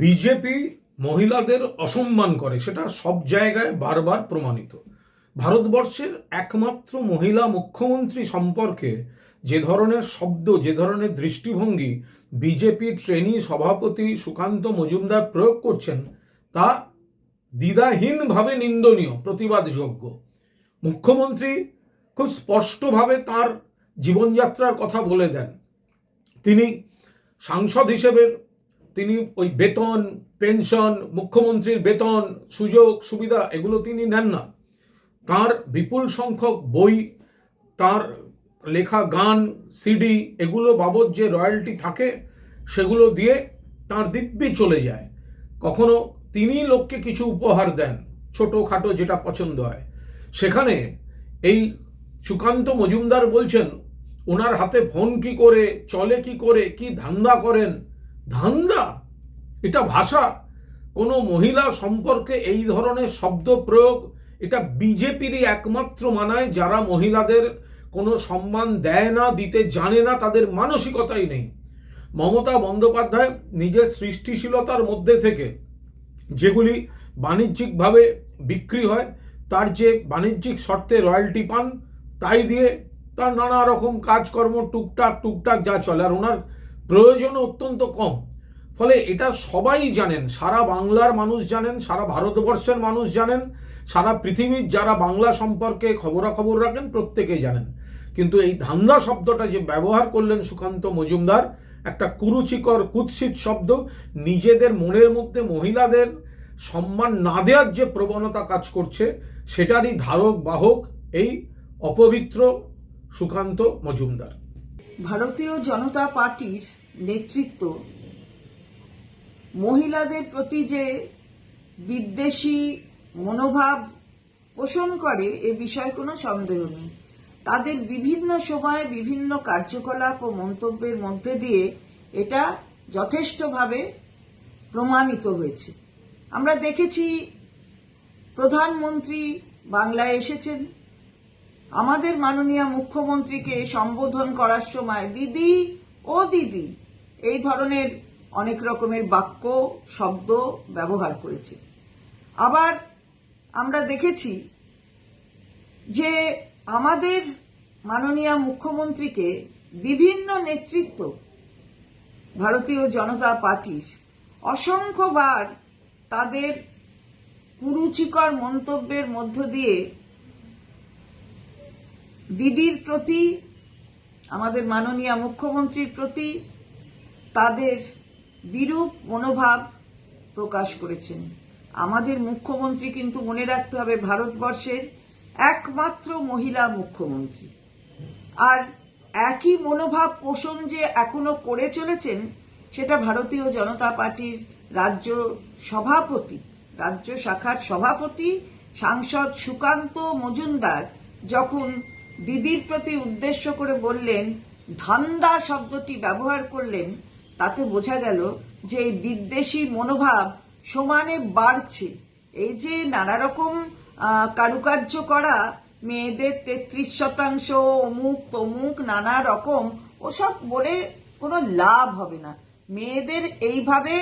BJP মহিলাদের অসম্মান করে, সেটা সব জায়গায় বারবার প্রমাণিত। ভারতবর্ষের একমাত্র মহিলা মুখ্যমন্ত্রী সম্পর্কে যে ধরনের শব্দ, যে ধরনের দৃষ্টিভঙ্গি বিজেপি ট্রেনি সভাপতি সুকান্ত মজুমদার প্রয়োগ করছেন, তা দ্বিধাহীনভাবে নিন্দনীয়, প্রতিবাদযোগ্য। মুখ্যমন্ত্রী খুব স্পষ্টভাবে তার জীবনযাত্রার কথা বলে দেন। তিনি সাংসদ হিসেবে তিনি ওই বেতন, পেনশন, মুখ্যমন্ত্রীর বেতন, সুযোগ, সুবিধা, এগুলো তিনি নেন না। তার বিপুল সংখ্যক বই, তার লেখা গান সিডি এগুলো বাবদ যে রয়্যালটি থাকে, সেগুলো দিয়ে তার দিব্যি চলে যায়। কখনো তিনি লোককে কিছু উপহার দেন, ছোটোখাটো যেটা পছন্দ হয়। সেখানে এই সুকান্ত মজুমদার বলছেন, ওনার হাতে ফোন কি করে, চলে কি করে, কি ধান্দা করেন ধান্দা? এটা ভাষা। কোনো মহিলা সম্পর্কে এই ধরনের শব্দ প্রয়োগ এটা বিজেপিরই একমাত্র মানায়, যারা মহিলাদের কোনো সম্মান দেয় না, দিতে জানে না, তাদের মানসিকতাই নেই। মমতা বন্দ্যোপাধ্যায় নিজের সৃষ্টিশীলতার মধ্যে থেকে যেগুলি বাণিজ্যিকভাবে বিক্রি হয়, তার যে বাণিজ্যিক শর্তে রয়্যালটি পান, তাই দিয়ে তার নানা রকম কাজকর্ম, টুকটাক টুকটাক যা চলে। আর ওনার প্রয়োজনও অত্যন্ত কম। ফলে এটা সবাই জানেন, সারা বাংলার মানুষ জানেন, সারা ভারতবর্ষের মানুষ জানেন, সারা পৃথিবীর যারা বাংলা সম্পর্কে খবরাখবর রাখেন প্রত্যেকেই জানেন। কিন্তু এই ধান্দা শব্দটা যে ব্যবহার করলেন সুকান্ত মজুমদার, একটা কুরুচিকর, কুৎসিত শব্দ, নিজেদের মনের মধ্যে মহিলাদের সম্মান না দেওয়ার যে প্রবণতা কাজ করছে, সেটারই ধারক, বাহক এই অপবিত্র সুকান্ত মজুমদার। ভারতীয় জনতা পার্টির নেতৃত্ব, মহিলাদের প্রতি যে বিদ্বেষী মনোভাব পোষণ করে এ বিষয়ে কোনো সন্দেহ নেই। তাদের বিভিন্ন সময়ে বিভিন্ন কার্যকলাপ ও মন্তব্যের মধ্যে দিয়ে এটা যথেষ্টভাবে প্রমাণিত হয়েছে। আমরা দেখেছি প্রধানমন্ত্রী বাংলায় এসেছেন। আমাদের মাননীয় মুখ্যমন্ত্রীকে সম্বোধন করার সময় দিদি, ও দিদি, এই ধরনের অনেক রকমের বাক্য, শব্দ ব্যবহার করেছে। আবার আমরা দেখেছি যে আমাদের মাননীয় মুখ্যমন্ত্রীকে বিভিন্ন নেতৃত্ব ভারতীয় জনতা পার্টির অসংখ্যবার তাদের কুরুচিকর মন্তব্যের মধ্য দিয়ে দিদির প্রতি, আমাদের মাননীয় মুখ্যমন্ত্রীর প্রতি তাদের বিরূপ মনোভাব প্রকাশ করেছেন। আমাদের মুখ্যমন্ত্রী কিন্তু মনে রাখতে হবে ভারতবর্ষের একমাত্র মহিলা মুখ্যমন্ত্রী। আর একই মনোভাব পোষণ যে এখনও করে চলেছেন, সেটা ভারতীয় জনতা পার্টির রাজ্য সভাপতি, রাজ্য শাখার সভাপতি, সাংসদ সুকান্ত মজুমদার যখন দিদির প্রতি উদ্দেশ্য করে বললেন, ধান্দা শব্দটি ব্যবহার করলেন, তাতে বোঝা গেল যে এই বিদ্বেষী মনোভাব সমানে বাড়ছে। এই যে নানা রকম কারুকার্য করা, মেয়েদের তেত্রিশ শতাংশ, অমুক তমুক নানা রকম ওসব বলে কোনো লাভ হবে না। মেয়েদের এইভাবে,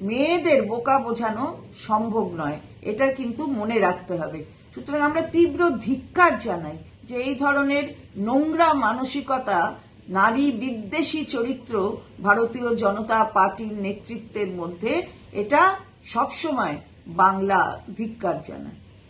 মেয়েদের বোকা বোঝানো সম্ভব নয়। এটা কিন্তু মনে রাখতে হবে। সুতরাং আমরা তীব্র ধিক্কার জানাই। যে এই ধরনের নোংরা মানসিকতা, নারী বিদ্বেষী চরিত্র ভারতীয় জনতা পার্টির নেতৃত্বের মধ্যে, এটা সবসময় বাংলা ধিক্কার জানায়।